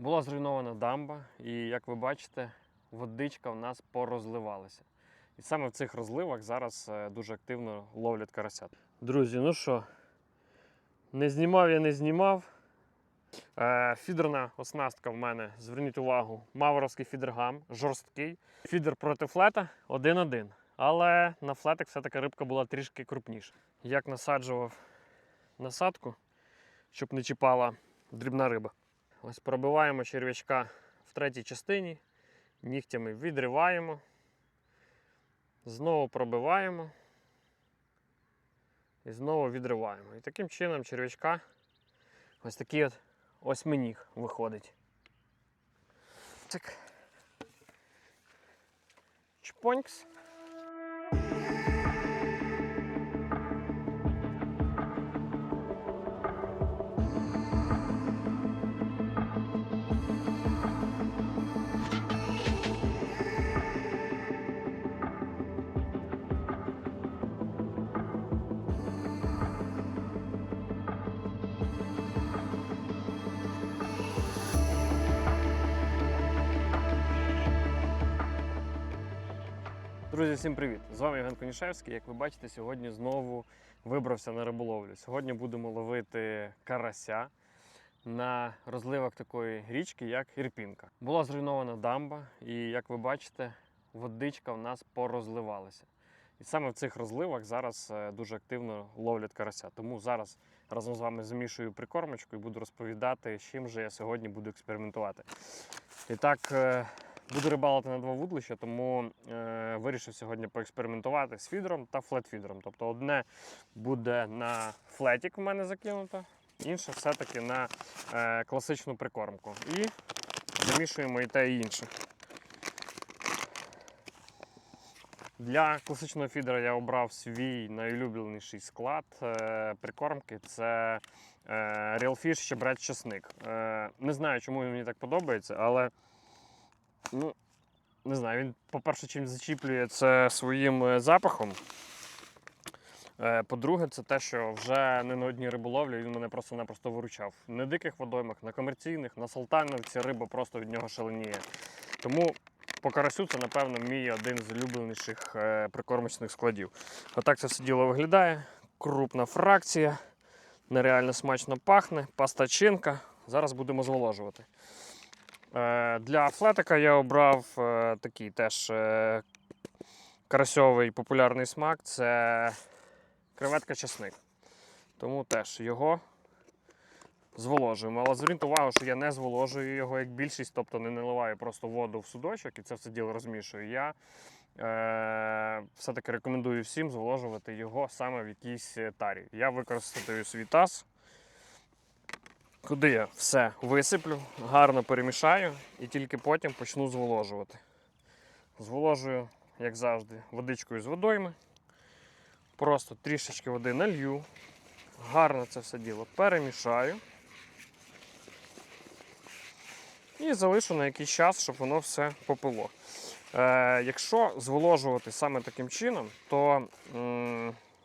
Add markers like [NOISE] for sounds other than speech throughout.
Була зруйнована дамба, і як ви бачите, водичка в нас порозливалася. І саме в цих розливах зараз е, дуже активно ловлять карася. Друзі, ну що, не знімав я не знімав. Е, Фідерна оснастка в мене, зверніть увагу, мавровський фідергам, жорсткий. Фідер проти флета 1-1. Але на флетик все-таки рибка була трішки крупніша. Як насаджував насадку, щоб не чіпала дрібна риба. Ось пробиваємо черв'ячка в третій частині, нігтями відриваємо, знову пробиваємо і знову відриваємо. І таким чином черв'ячка ось такий от осьминіг виходить. Так. Чпонькс. Друзі, всім привіт! З вами Євген Конішевський. Як ви бачите, сьогодні знову вибрався на риболовлю. Сьогодні будемо ловити карася на розливах такої річки, як Ірпінка. Була зруйнована дамба, і як ви бачите, водичка в нас порозливалася. І саме в цих розливах зараз е, дуже активно ловлять карася. Тому зараз разом з вами замішую прикормочку і буду розповідати, з чим же я сьогодні буду експериментувати. І так, е, Буду рибалити на два вудлища, тому е, вирішив сьогодні поекспериментувати з фідером та флет-фідером. Тобто одне буде на флетік в мене закинуто, інше все-таки на е, класичну прикормку. І замішуємо і те, і інше. Для класичного фідера я обрав свій найулюбленіший склад е, прикормки. Це е, Real Fish щебрець чесник. Е, не знаю, чому він мені так подобається, але Ну, не знаю, він, по-перше, чим зачіплює це своїм е, запахом. Е, По-друге, це те, що вже не на одній риболовлі він мене просто-напросто виручав. На диких водоймах, на комерційних, на Салтановці риба просто від нього шаленіє. Тому по карасю це, напевно, мій один з улюбленіших е, прикормочних складів. Отак це все діло виглядає. Крупна фракція, нереально смачно пахне, пастачинка. Зараз будемо зволожувати. Е, Для флетика я обрав е, такий теж е, карасьовий популярний смак це креветка чесник. Тому теж його зволожуємо. Але зверніть увагу, що я не зволожую його як більшість, тобто не наливаю просто воду в судочок і це все діло розмішую. Я е, все-таки рекомендую всім зволожувати його саме в якійсь тарі. Я використаю свій таз куди я все висиплю, гарно перемішаю і тільки потім почну зволожувати. Зволожую, як завжди, водичкою з водойми. Просто трішечки води налью, гарно це все діло перемішаю. І залишу на якийсь час, щоб воно все попило. Е, якщо зволожувати саме таким чином, то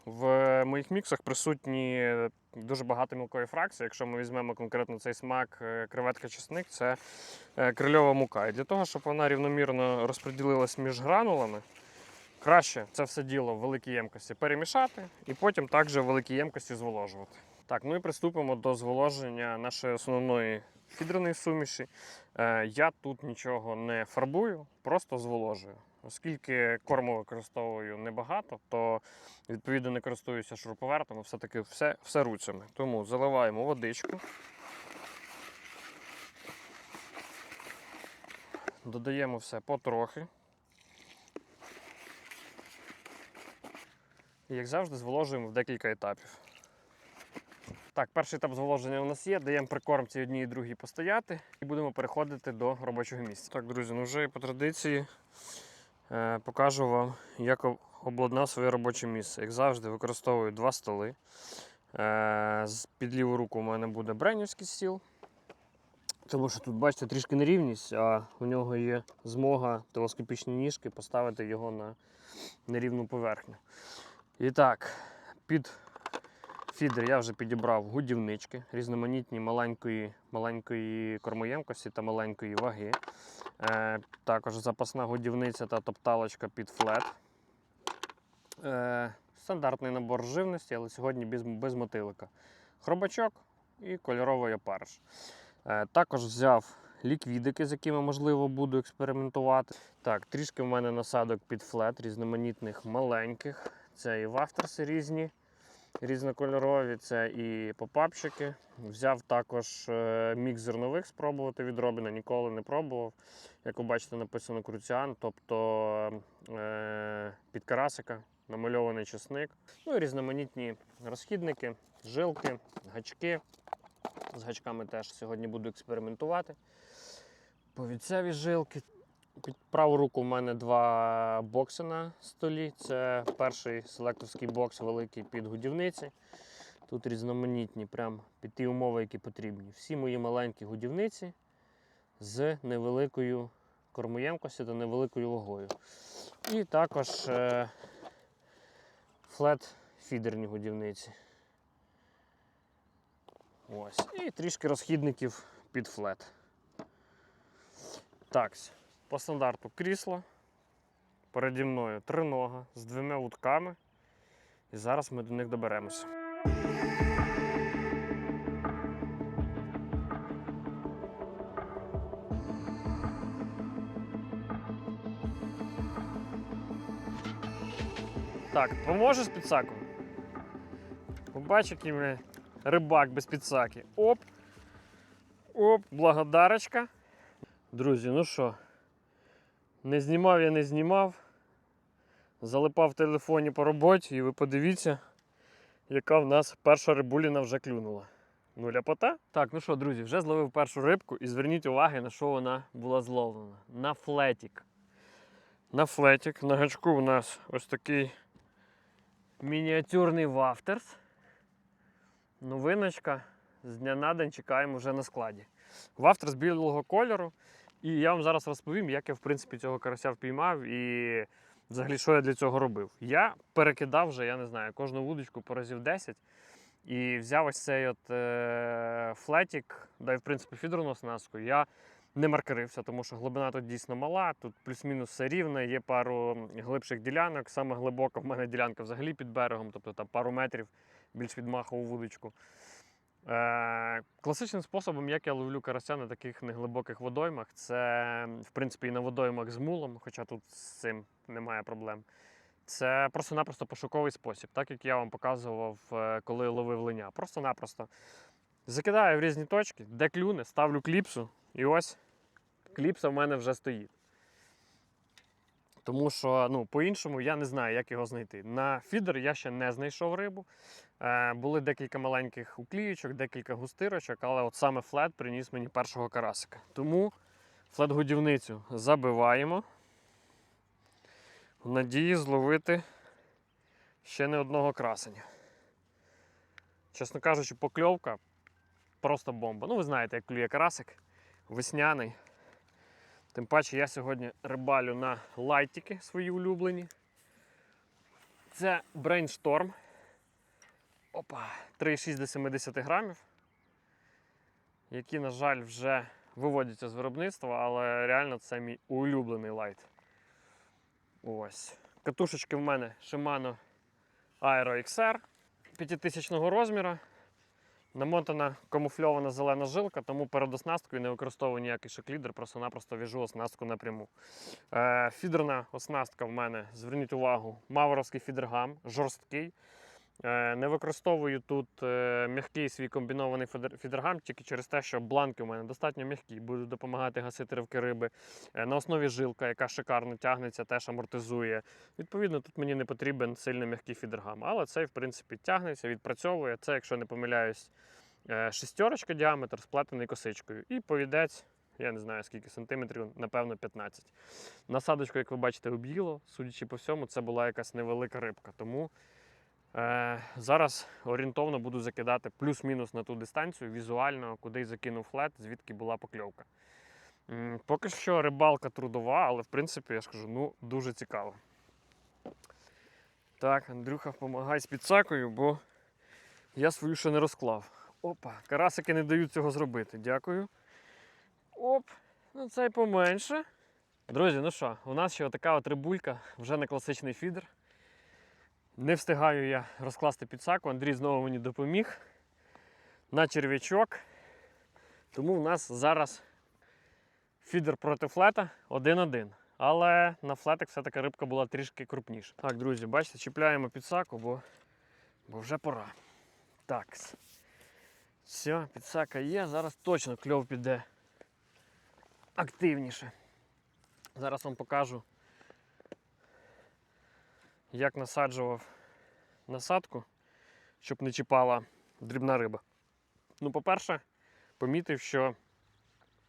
в моїх міксах присутні дуже багато мілкої фракції. Якщо ми візьмемо конкретно цей смак е, креветка чесник, це е, крильова мука. І для того, щоб вона рівномірно розподілилась між гранулами, краще це все діло в великій ємкості перемішати і потім також в великій ємкості зволожувати. Так, ну і приступимо до зволоження нашої основної фідерної суміші. Е, Я тут нічого не фарбую, просто зволожую. Оскільки корму використовую небагато, то відповідно не користуюся шуруповертом, а все-таки все, все руцями. Тому заливаємо водичку. Додаємо все потрохи. І, як завжди, зволожуємо в декілька етапів. Так, перший етап зволоження у нас є. Даємо прикормці одній і другій постояти і будемо переходити до робочого місця. Так, друзі, ну вже по традиції покажу вам, як обладнав своє робоче місце. Як завжди, використовую два столи. Е, під ліву руку у мене буде бренівський стіл. Тому що тут, бачите, трішки нерівність, а у нього є змога телескопічні ніжки поставити його на нерівну поверхню. І так, під фідер я вже підібрав гудівнички, різноманітні маленької, маленької кормоємкості та маленької ваги. Е, також запасна годівниця та топталочка під флет. Е, стандартний набор живності, але сьогодні без, без мотилика. Хробачок і кольоровий опариш. Е, також взяв ліквідики, з якими можливо буду експериментувати. Так, трішки в мене насадок під флет, різноманітних маленьких. Це і вафтерси різні, різнокольорові, це і попапчики. Взяв також е, мікс зернових спробувати від ніколи не пробував. Як ви бачите, написано круціан, тобто е, під карасика, намальований чесник. Ну і різноманітні розхідники, жилки, гачки. З гачками теж сьогодні буду експериментувати. Повідцеві жилки. Праву руку в мене два бокси на столі. Це перший селекторський бокс великий під годівниці. Тут різноманітні, прям під ті умови, які потрібні. Всі мої маленькі годівниці з невеликою кормоємкостю та невеликою вагою. І також е, флет-фідерні годівниці. Ось. І трішки розхідників під флет. Так, по стандарту крісло. Переді мною тринога з двома вудками. І зараз ми до них доберемося. Так, поможеш з підсаком? Побач, який ми рибак без підсаки. Оп. Оп, благодарочка. Друзі, ну що, не знімав я не знімав. Залипав в телефоні по роботі, і ви подивіться, яка в нас перша рибуліна вже клюнула. Ну, ляпота. Так, ну що, друзі, вже зловив першу рибку і зверніть увагу, на що вона була зловлена. На флетік. На флетік. На гачку у нас ось такий мініатюрний вафтерс. Новиночка. З дня на день чекаємо вже на складі. Вафтерс білого кольору. І я вам зараз розповім, як я в принципі цього карася впіймав і взагалі що я для цього робив. Я перекидав вже, я не знаю, кожну вудочку по разів 10 і взяв ось цей от е, флетік, да й в принципі фідерну оснастку. Я не маркерився, тому що глибина тут дійсно мала, тут плюс-мінус все рівне, є пару глибших ділянок. Саме глибока в мене ділянка взагалі під берегом, тобто там пару метрів більш від махову вудочку. Е, класичним способом, як я ловлю карася на таких неглибоких водоймах, це в принципі і на водоймах з мулом, хоча тут з цим немає проблем. Це просто-напросто пошуковий спосіб, так як я вам показував, е, коли ловив линя. Просто-напросто закидаю в різні точки, де клюне, ставлю кліпсу, і ось кліпса в мене вже стоїть. Тому що ну, по-іншому я не знаю, як його знайти. На фідер я ще не знайшов рибу. Е, були декілька маленьких укліючок, декілька густирочок, але от саме флет приніс мені першого карасика. Тому флет-годівницю забиваємо. В надії зловити ще не одного красення. Чесно кажучи, покльовка просто бомба. Ну, ви знаєте, як клює карасик весняний. Тим паче я сьогодні рибалю на лайтики свої улюблені. Це Brainstorm. Опа, 3,6 до 70 грамів, які, на жаль, вже виводяться з виробництва, але реально це мій улюблений лайт. Ось. Катушечки в мене Shimano Aero XR 5000 розміру. Намотана камуфльована зелена жилка, тому перед оснасткою не використовую ніякий шоклідер, просто-напросто в'яжу оснастку напряму. Е, фідерна оснастка в мене, зверніть увагу, мавровський фідергам, жорсткий. Е, не використовую тут е, м'який свій комбінований фідергам, тільки через те, що бланки у мене достатньо м'які, будуть допомагати гасити ривки риби. Е, на основі жилка, яка шикарно тягнеться, теж амортизує. Відповідно, тут мені не потрібен сильно м'який фідергам, але цей, в принципі, тягнеться, відпрацьовує. Це, якщо не помиляюсь, шестерочка діаметр, сплетений косичкою. І повідець, я не знаю скільки сантиметрів, напевно, 15. Насадочку, як ви бачите, об'їло. Судячи по всьому, це була якась невелика рибка. Тому зараз орієнтовно буду закидати плюс-мінус на ту дистанцію, візуально, куди закинув флет, звідки була покльовка. Поки що рибалка трудова, але в принципі, я ж кажу, ну, дуже цікаво. Так, Андрюха, допомагай з підсакою, бо Я свою ще не розклав. Опа, карасики не дають цього зробити. Дякую. Оп, ну цей поменше. Друзі, ну що, у нас ще така от рибулька, вже не класичний фідер. Не встигаю я розкласти підсаку. Андрій знову мені допоміг на черв'ячок. Тому в нас зараз фідер проти флета 1-1. Але на флетик все-таки рибка була трішки крупніша. Так, друзі, бачите, чіпляємо підсаку, бо, бо вже пора. Так. Все, підсака є. Зараз точно кльов піде активніше. Зараз вам покажу, як насаджував насадку, щоб не чіпала дрібна риба. Ну, по-перше, помітив, що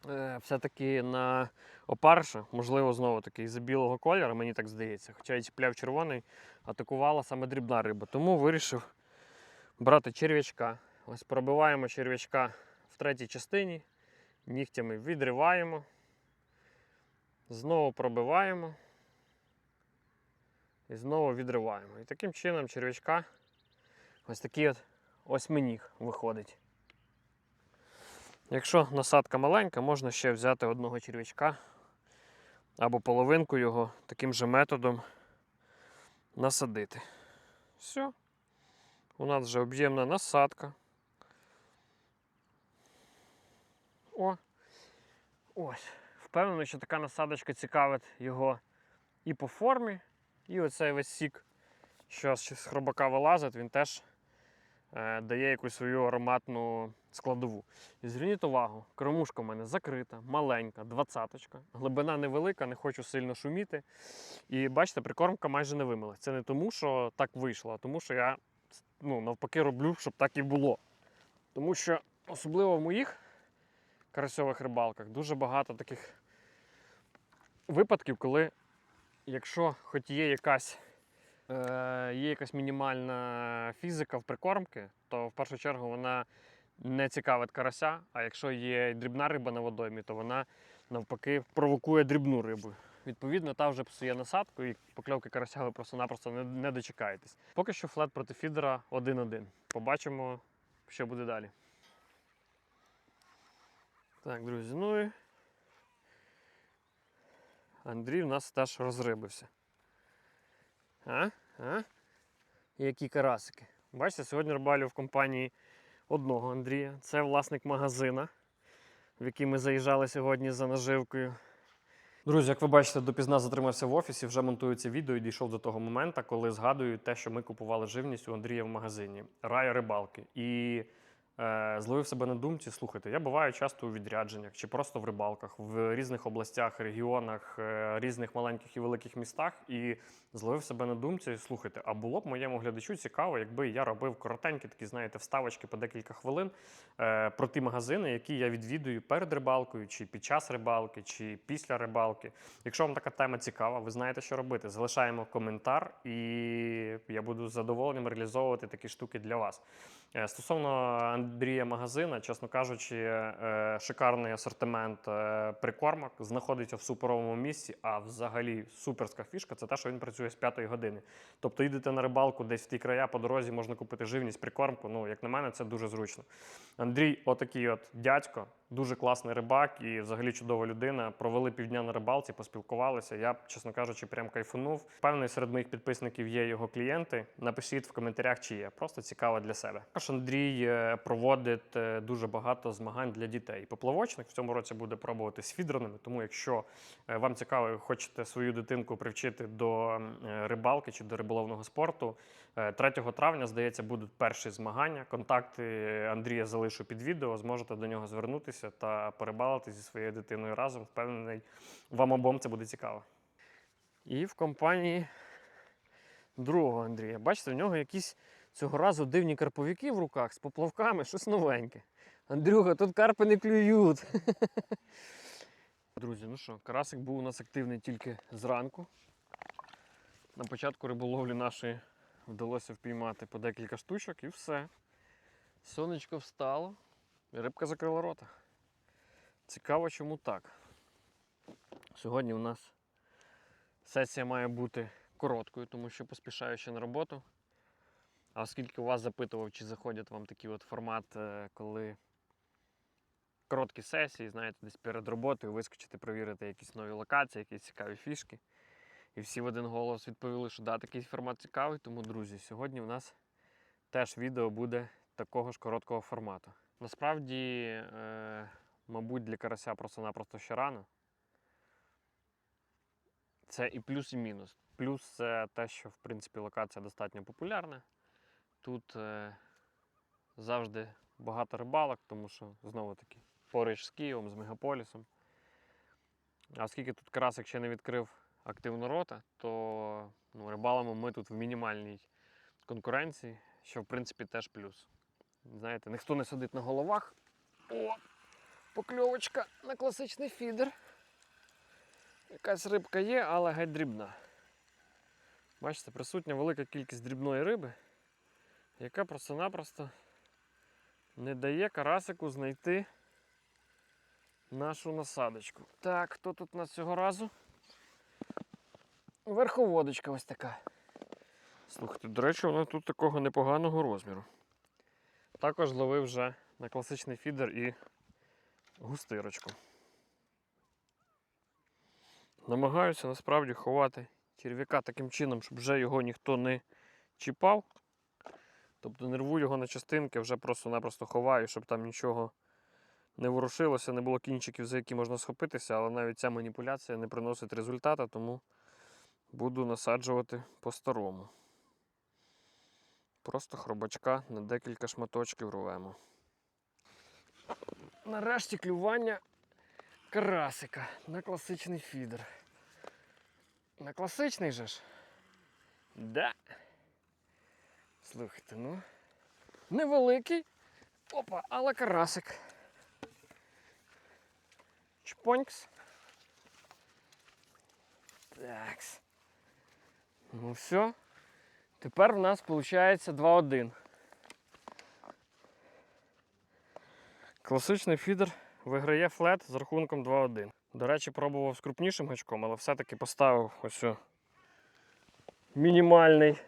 е, все-таки на опарша, можливо, знову таки із-за білого кольору, мені так здається, хоча я чіпляв червоний, атакувала саме дрібна риба. Тому вирішив брати черв'ячка. Ось пробиваємо черв'ячка в третій частині, нігтями відриваємо, знову пробиваємо і знову відриваємо. І таким чином черв'ячка ось такий от осьминіг виходить. Якщо насадка маленька, можна ще взяти одного черв'ячка або половинку його таким же методом насадити. Все. У нас вже об'ємна насадка. О, ось. Впевнений, що така насадочка цікавить його і по формі, і оцей весь сік, що з хробака вилазить, він теж е, дає якусь свою ароматну складову. І зверніть увагу, кормушка в мене закрита, маленька, двадцяточка. Глибина невелика, не хочу сильно шуміти. І бачите, прикормка майже не вимила. Це не тому, що так вийшло, а тому, що я ну, навпаки роблю, щоб так і було. Тому що особливо в моїх карасьових рибалках дуже багато таких випадків, коли якщо хоч є якась, е, є якась мінімальна фізика в прикормки, то в першу чергу вона не цікавить карася, а якщо є дрібна риба на водоймі, то вона навпаки провокує дрібну рибу. Відповідно, та вже псує насадку і покльовки карася ви просто-напросто не, не дочекаєтесь. Поки що флет проти фідера 1-1. Побачимо, що буде далі. Так, друзі, ну і Андрій в нас теж розрибився. А? А? Які карасики. Бачите, сьогодні рибалю в компанії одного Андрія. Це власник магазина, в який ми заїжджали сьогодні за наживкою. Друзі, як ви бачите, допізна затримався в офісі, вже монтую це відео і дійшов до того моменту, коли згадую те, що ми купували живність у Андрія в магазині Рая рибалки. І зловив себе на думці, слухайте, я буваю часто у відрядженнях чи просто в рибалках в різних областях, регіонах, е, різних маленьких і великих містах. І зловив себе на думці, слухайте, а було б моєму глядачу цікаво, якби я робив коротенькі такі, знаєте, вставочки по декілька хвилин е, про ті магазини, які я відвідую перед рибалкою, чи під час рибалки, чи після рибалки. Якщо вам така тема цікава, ви знаєте, що робити. Залишаємо коментар, і я буду з задоволенням реалізовувати такі штуки для вас. Е, Стосовно Андрія магазина, чесно кажучи, е, шикарний асортимент е, прикормок знаходиться в суперовому місці. А взагалі суперська фішка це те, що він працює з 5 години. Тобто їдете на рибалку десь в ті края по дорозі, можна купити живність, прикормку. Ну, як на мене, це дуже зручно. Андрій, отакий от дядько, дуже класний рибак і взагалі чудова людина. Провели півдня на рибалці, поспілкувалися. Я, чесно кажучи, прям кайфанув. Впевнений, серед моїх підписників є його клієнти. Напишіть в коментарях, чи є. Просто цікаво для себе. Також Андрій е, проводить е, дуже багато змагань для дітей. Поплавочник в цьому році буде пробувати з фідерними. Тому, якщо е, вам цікаво, і хочете свою дитинку привчити до рибалки чи до риболовного спорту. е, 3 травня, здається, будуть перші змагання. Контакти Андрія залишу під відео. Зможете до нього звернутися та порибалити зі своєю дитиною разом. Впевнений, вам обом це буде цікаво. І в компанії другого Андрія. Бачите, в нього якісь цього разу дивні карповики в руках з поплавками, щось новеньке. Андрюха, тут карпи не клюють. [LAUGHS] Друзі, ну що, карасик був у нас активний тільки зранку. На початку риболовлі нашої вдалося впіймати по декілька штучок і все. Сонечко встало, і рибка закрила рота. Цікаво, чому так. Сьогодні у нас сесія має бути короткою, тому що поспішаю ще на роботу. А оскільки у вас запитував, чи заходять вам такий от формат, е, коли короткі сесії, знаєте, десь перед роботою вискочити, провірити якісь нові локації, якісь цікаві фішки. І всі в один голос відповіли, що да, такий формат цікавий. Тому, друзі, сьогодні у нас теж відео буде такого ж короткого формату. Насправді, е, мабуть, для карася просто-напросто ще рано. Це і плюс, і мінус. Плюс це те, що в принципі локація достатньо популярна. Тут е, завжди багато рибалок, тому що знову таки поруч з Києвом, з мегаполісом. А оскільки тут карасик ще не відкрив активну рота, то ну, рибалимо ми тут в мінімальній конкуренції, що в принципі теж плюс. Знаєте, ніхто не сидить на головах. О, покльовочка на класичний фідер. Якась рибка є, але геть дрібна. Бачите, присутня велика кількість дрібної риби, яка просто-напросто не дає карасику знайти нашу насадочку. Так, хто тут у нас цього разу? Верховодочка ось така. Слухайте, до речі, вона тут такого непоганого розміру. Також ловив вже на класичний фідер і густирочку. Намагаюся насправді ховати черв'яка таким чином, щоб вже його ніхто не чіпав. Тобто не рву його на частинки, вже просто-напросто ховаю, щоб там нічого не ворушилося, не було кінчиків, за які можна схопитися, але навіть ця маніпуляція не приносить результату, тому буду насаджувати по-старому. Просто хробачка на декілька шматочків рвемо. Нарешті клювання карасика на класичний фідер. На класичний же ж? Да. Слухайте, ну. Невеликий. Опа, але карасик. Чпонькс. Такс. Ну все. Тепер в нас виходить 2-1. Класичний фідер виграє флет з рахунком 2-1. До речі, пробував з крупнішим гачком, але все-таки поставив ось мінімальний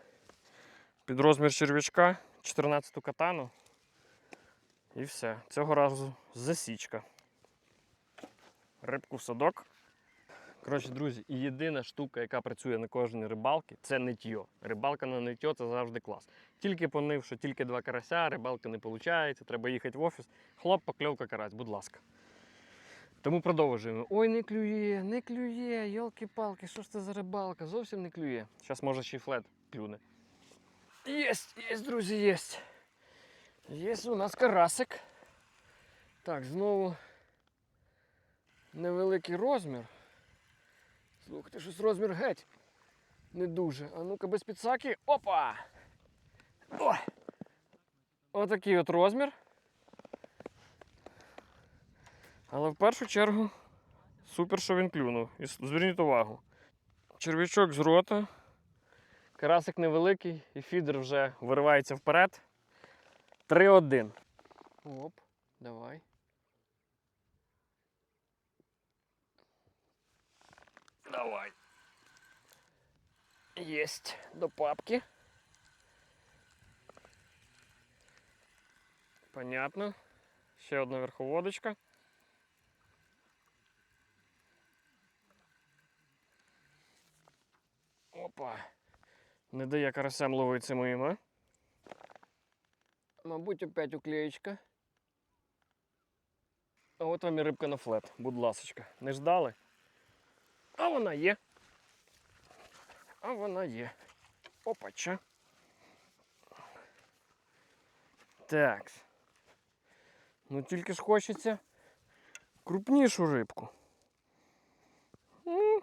під розмір черв'ячка, 14-ту катану. І все. Цього разу засічка. Рибку в садок. Коротше, друзі, єдина штука, яка працює на кожній рибалці, це нитьо. Рибалка на нитьо це завжди клас. Тільки понив, що тільки два карася, рибалка не виходить, треба їхати в офіс. Хлоп, покльовка карась, будь ласка. Тому продовжуємо. Ой, не клює, не клює, йолки-палки, що ж це за рибалка? Зовсім не клює. Зараз може ще й флет клюне. Єсть, єсть, друзі, єсть. Єсть у нас карасик. Так, знову невеликий розмір. Слухайте, щось розмір геть. Не дуже. А ну-ка без підсаки. Опа! О! Отакий от розмір. Але в першу чергу супер, що він клюнув. І зверніть увагу. Черв'ячок з рота. Карасик невеликий і фідер вже виривається вперед. 3-1. Оп, давай. Давай. Єсть до папки. Понятно. Ще одна верховодочка. Опа. Не дає карасям ловитися моїм, а? Мабуть, опять уклеєчка. А от вам і рибка на флет, будь ласочка. Не ждали? А вона є. А вона є. Опача. Так. Ну тільки ж хочеться крупнішу рибку. Ну,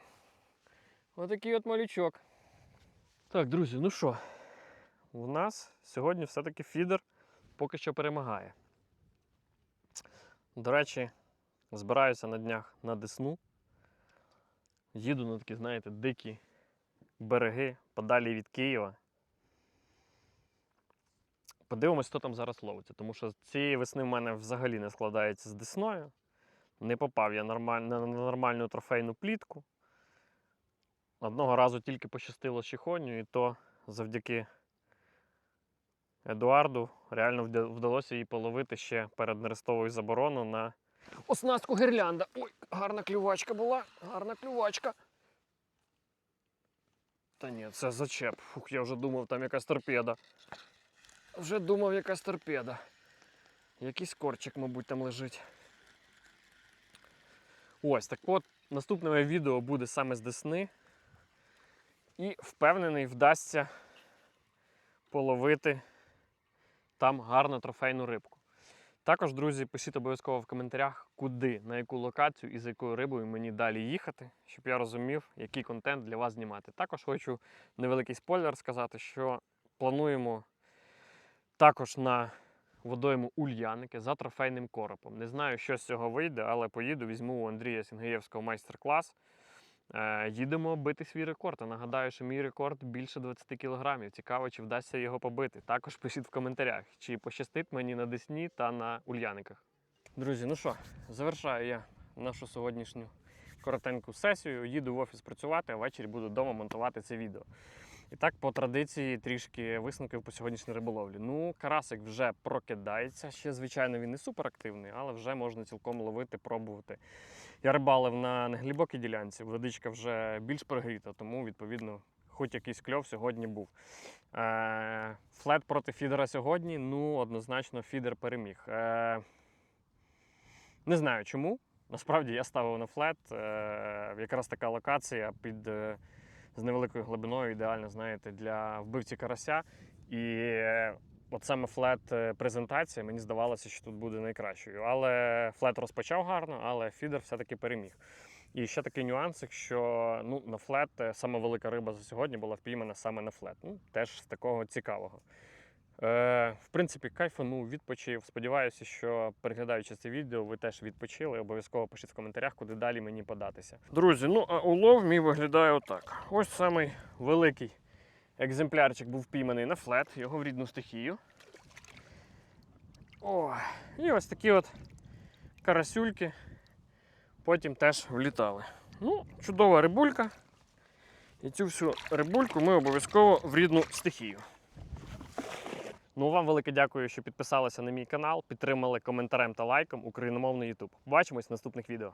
отакий от малючок. Так, друзі, ну що, у нас сьогодні все-таки фідер поки що перемагає. До речі, збираюся на днях на Десну. Їду на такі, знаєте, дикі береги подалі від Києва. Подивимось, хто там зараз ловиться, тому що цієї весни в мене взагалі не складається з Десною. Не попав я на нормальну трофейну плітку. Одного разу тільки пощастило з і то завдяки Едуарду реально вдалося її половити ще перед нерестовою забороною на оснастку гірлянда. Ой, гарна клювачка була, гарна клювачка. Та ні, це зачеп. Фух, я вже думав, там якась торпеда. Вже думав, якась торпеда. Якийсь корчик, мабуть, там лежить. Ось так от, наступне моє відео буде саме з Десни. І впевнений, вдасться половити там гарну трофейну рибку. Також, друзі, пишіть обов'язково в коментарях, куди, на яку локацію і за якою рибою мені далі їхати, щоб я розумів, який контент для вас знімати. Також хочу невеликий спойлер сказати, що плануємо також на водойму Ульяники за трофейним коропом. Не знаю, що з цього вийде, але поїду, візьму у Андрія Сінгеєвського майстер-клас. Е, їдемо бити свій рекорд. А нагадаю, що мій рекорд більше 20 кілограмів. Цікаво, чи вдасться його побити. Також пишіть в коментарях, чи пощастить мені на Десні та на Ульяниках. Друзі, ну що, завершаю я нашу сьогоднішню коротеньку сесію. Їду в офіс працювати, а ввечері буду вдома монтувати це відео. І так, по традиції, трішки висновків по сьогоднішній риболовлі. Ну, карасик вже прокидається. Ще, звичайно, він не суперактивний, але вже можна цілком ловити, пробувати. Я рибалив на неглибокій ділянці, водичка вже більш прогріта, тому, відповідно, хоч якийсь кльов сьогодні був. Е, флет проти фідера сьогодні, ну, однозначно, фідер переміг. Е, не знаю чому. Насправді я ставив на флет. Е, якраз така локація під, е, з невеликою глибиною, ідеально, знаєте, для вбивці карася. І е, от саме флет е, презентація, мені здавалося, що тут буде найкращою. Але флет розпочав гарно, але фідер все-таки переміг. І ще такий нюансик, що ну, на флет е, саме велика риба за сьогодні була впіймана саме на флет. Ну, теж з такого цікавого. Е, в принципі, кайфанув, відпочив. Сподіваюся, що переглядаючи це відео, ви теж відпочили. Обов'язково пишіть в коментарях, куди далі мені податися. Друзі, ну а улов мій виглядає отак. Ось самий великий екземплярчик був впійманий на флет, його в рідну стихію. О, і ось такі от карасюльки потім теж влітали. Ну, чудова рибулька. І цю всю рибульку ми обов'язково в рідну стихію. Ну, вам велике дякую, що підписалися на мій канал, підтримали коментарем та лайком україномовний YouTube. Бачимось в наступних відео.